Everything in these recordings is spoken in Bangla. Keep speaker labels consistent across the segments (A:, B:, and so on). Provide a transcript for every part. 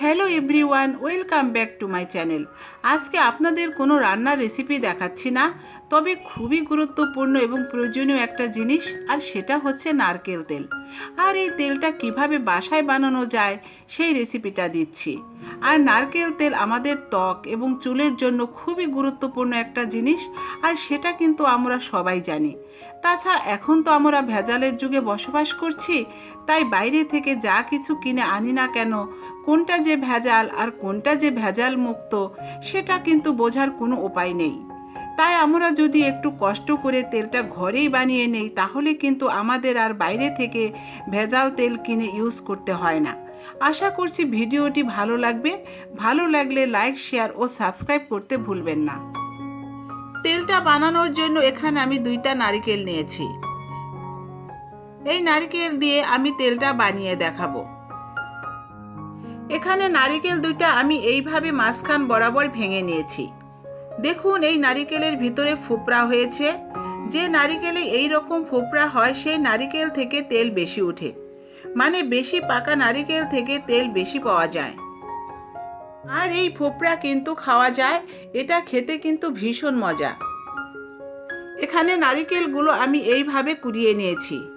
A: Hello everyone, welcome back to my channel. আজকে আপনাদের কোনো রান্নার রেসিপি দেখাচ্ছি না, তবে খুবই গুরুত্বপূর্ণ এবং প্রয়োজনীয় একটা জিনিস, আর সেটা হচ্ছে নারকেল তেল। আর এই তেলটা কীভাবে বাসায় বানানো যায়, সেই রেসিপিটা দিচ্ছি। আর নারকেল তেল আমাদের ত্বক এবং চুলের জন্য খুবই গুরুত্বপূর্ণ একটা জিনিস, আর সেটা কিন্তু আমরা সবাই জানি। তাছাড়া এখন তো আমরা ভেজালের যুগে বসবাস করছি, তাই বাইরে থেকে যা কিছু কিনে আনি না কেন, কোনটা যে ভেজাল আর কোনটা যে ভেজাল মুক্ত, সেটা কিন্তু বোঝার কোনো উপায় নেই। তাই আমরা যদি একটু কষ্ট করে তেলটা ঘরেই বানিয়ে নেই, তাহলে কিন্তু আমাদের আর বাইরে থেকে ভেজাল তেল কিনে ইউজ করতে হয় না। আশা করছি ভিডিওটি ভালো লাগবে। ভালো লাগলে লাইক শেয়ার ও সাবস্ক্রাইব করতে ভুলবেন না। তেলটা বানানোর জন্য এখানে আমি দুইটা নারিকেল নিয়েছি। এই নারিকেল দিয়ে আমি তেলটা বানিয়ে দেখাবো। এখানে নারিকেল দুইটা আমি এইভাবে মাঝখান বরাবর ভেঙে নিয়েছি। দেখুন, এই নারিকেলের ভিতরে ফোপড়া হয়েছে। যে নারিকেলে এই রকম ফোপড়া হয়, সেই নারিকেল থেকে তেল বেশি ওঠে। মানে বেশি পাকা নারিকেল থেকে তেল বেশি পাওয়া যায়। আর এই ফোপড়া কিন্তু খাওয়া যায়। এটা খেতে কিন্তু ভীষণ মজা। এখানে নারিকেলগুলো আমি এইভাবে কুড়িয়ে নিয়েছি।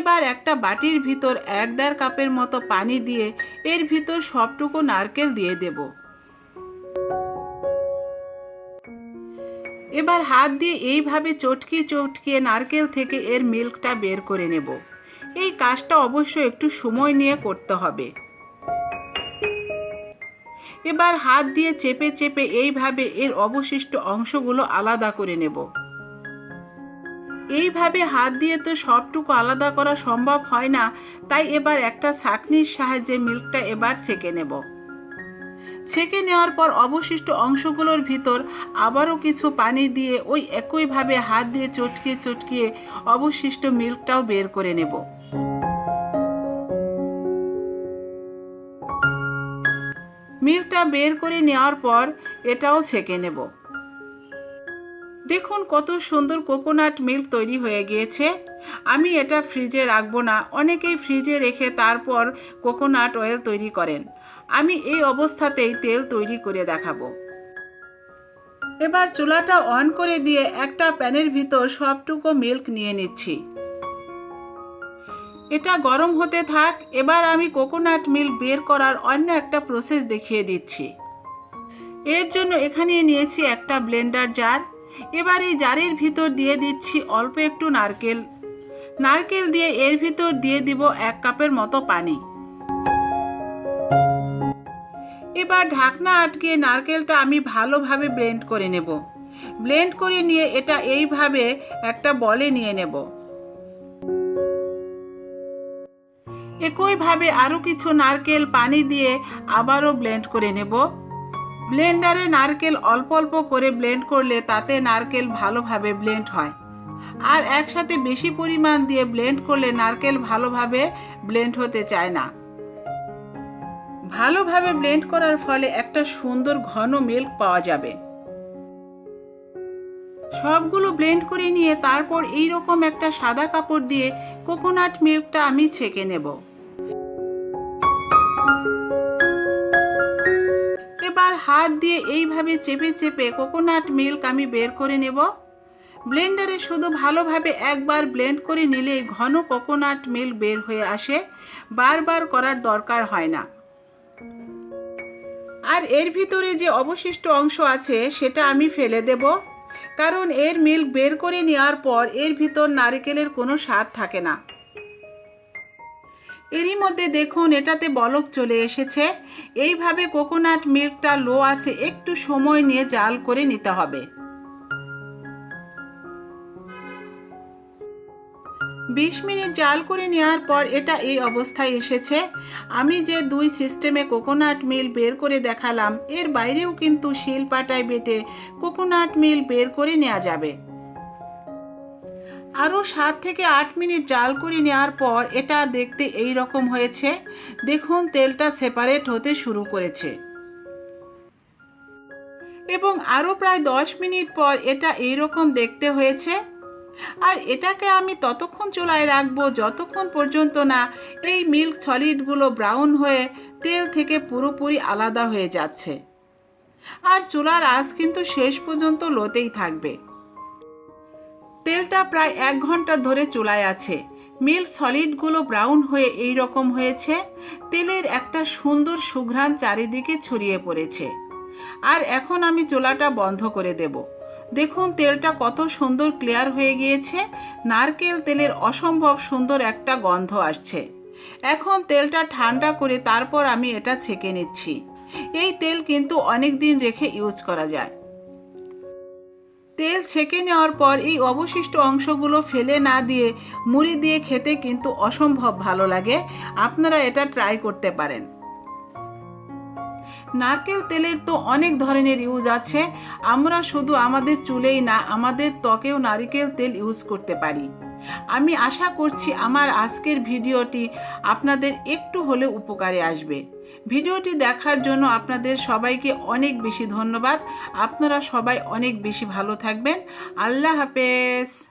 A: এবার একটা বাটির ভিতর এক দেড় কাপের মতো পানি দিয়ে এর ভিতর সবটুকু নারকেল দিয়ে দেব। এবার হাত দিয়ে এইভাবে চটকিয়ে চটকিয়ে নারকেল থেকে এর মিল্কটা বের করে নেব। এই কাজটা অবশ্য একটু সময় নিয়ে করতে হবে। এবার হাত দিয়ে চেপে চেপে এইভাবে এর অবশিষ্ট অংশগুলো আলাদা করে নেব। এইভাবে হাত দিয়ে তো সবটুকু আলাদা করা সম্ভব হয় না, তাই এবার একটা ছাঁকনির সাহায্যে মিল্কটা এবার ছেঁকে নেব। ছেঁকে নেওয়ার পর অবশিষ্ট অংশগুলোর ভিতর আবারও কিছু পানি দিয়ে ওই একইভাবে হাত দিয়ে চটকিয়ে চটকিয়ে অবশিষ্ট মিল্কটাও বের করে নেব। মিল্কটা বের করে নেওয়ার পর এটাও ছেঁকে নেব। দেখুন কত সুন্দর কোকোনাট মিল্ক তৈরি হয়ে গিয়েছে। আমি এটা ফ্রিজে রাখব না, অনেকেই ফ্রিজে রেখে তারপর কোকোনাট অয়েল তৈরি করেন। আমি এই অবস্থাতেই তেল তৈরি করে দেখাবো। এবার চুলাটা অন করে দিয়ে একটা প্যানের ভিতর সবটুকু মিল্ক নিয়ে নিচ্ছি। এটা গরম হতে থাক, এবার আমি কোকোনাট মিল্ক বের করার অন্য একটা প্রসেস দেখিয়ে দিচ্ছি। এর জন্য এখানে নিয়েছি একটা ব্লেন্ডার জার। এবার এই জারের ভিতর দিয়ে দিচ্ছি অল্প একটু নারকেল। নারকেল দিয়ে এর ভিতর দিয়ে দিব এক কাপের মতো পানি। এবার ঢাকনা আটকে নারকেলটা আমি ভালোভাবে ব্লেন্ড করে নেব। ব্লেন্ড করে নিয়ে এটা এইভাবে একটা বলে নিয়ে নেব। একইভাবে আরও কিছু নারকেল পানি দিয়ে আবারও ব্লেন্ড করে নেব। ব্লেন্ডারে নারকেল অল্প অল্প করে ব্লেন্ড করলে তাতে নারকেল ভালোভাবে ব্লেন্ড হয়। আর একসাথে বেশি পরিমাণ দিয়ে ব্লেন্ড করলে নারকেল ভালোভাবে ব্লেন্ড হতে চায় না। ভালোভাবে ব্লেন্ড করার ফলে একটা সুন্দর ঘন মিল্ক পাওয়া যাবে। সবগুলো ব্লেন্ড করে নিয়ে তারপর এই রকম একটা সাদা কাপড় দিয়ে কোকোনাট মিল্কটা আমি ছেঁকে নেব। এবার হাত দিয়ে এইভাবে চেপে চেপে কোকোনাট মিল্ক আমি বের করে নেব। ব্লেন্ডারে শুধু ভালোভাবে একবার ব্লেন্ড করে নিলেই ঘন কোকোনাট মিল্ক বের হয়ে আসে, বারবার করার দরকার হয় না। আর এর ভিতরে যে অবশিষ্ট অংশ আছে, সেটা আমি ফেলে দেব। কারণ এর মিল্ক বের করে নেওয়ার পর এর ভিতর নারিকেলের কোনো স্বাদ থাকে না। এরই মধ্যে দেখুন, এটাতে বলক চলে এসেছে। এইভাবে কোকোনাট মিল্কটা লো আছে, একটু সময় নিয়ে জাল করে নিতে হবে। বিশ মিনিট জাল করে নেওয়ার পর এটা এই অবস্থায় এসেছে। আমি যে দুই সিস্টেমে কোকোনাট মিল বের করে দেখালাম, এর বাইরেও কিন্তু শিল পাটায় বেটে কোকোনাট মিল বের করে নেওয়া যাবে। আরও সাত থেকে আট মিনিট জাল করে নেওয়ার পর এটা দেখতে এই রকম হয়েছে। দেখুন, তেলটা সেপারেট হতে শুরু করেছে। এবং আরও প্রায় দশ মিনিট পর এটা এই রকম দেখতে হয়েছে। আর এটাকে আমি ততক্ষণ চুলায় রাখব, যতক্ষণ পর্যন্ত না এই মিল্ক সলিডগুলো ব্রাউন হয়ে তেল থেকে পুরোপুরি আলাদা হয়ে যাচ্ছে। আর চুলার আঁচ কিন্তু শেষ পর্যন্ত লোতেই থাকবে। তেলটা প্রায় এক ঘণ্টা ধরে চুলায় আছে। মিল সলিডগুলো ব্রাউন হয়ে এই রকম হয়েছে, তেলের একটা সুন্দর সুঘ্রাণ চারিদিকে ছড়িয়ে পড়েছে। আর এখন আমি চুলাটা বন্ধ করে দেব। দেখুন, তেলটা কত সুন্দর ক্লিয়ার হয়ে গিয়েছে। নারকেল তেলের অসম্ভব সুন্দর একটা গন্ধ আসছে। এখন তেলটা ঠান্ডা করে তারপর আমি এটা ছেঁকে নিচ্ছি। এই তেল কিন্তু অনেক দিন রেখে ইউজ করা যায়। তেল ছেঁকে নেওয়ার পর এই অবশিষ্ট অংশগুলো ফেলে না দিয়ে মুড়ি দিয়ে খেতে কিন্তু অসম্ভব ভালো লাগে। আপনারা এটা ট্রাই করতে পারেন। নারকেল তেলের তো অনেক ধরনের ইউজ আছে। আমরা শুধু আমাদের চুলেই না, আমাদের ত্বকেও নারকেল তেল ইউজ করতে পারি। আমি আশা করছি আমার আজকের ভিডিওটি আপনাদের একটু হলে উপকারে আসবে। ভিডিওটি দেখার জন্য আপনাদের সবাইকে অনেক বেশি ধন্যবাদ। আপনারা সবাই অনেক বেশি ভালো থাকবেন। আল্লাহ হাফেজ।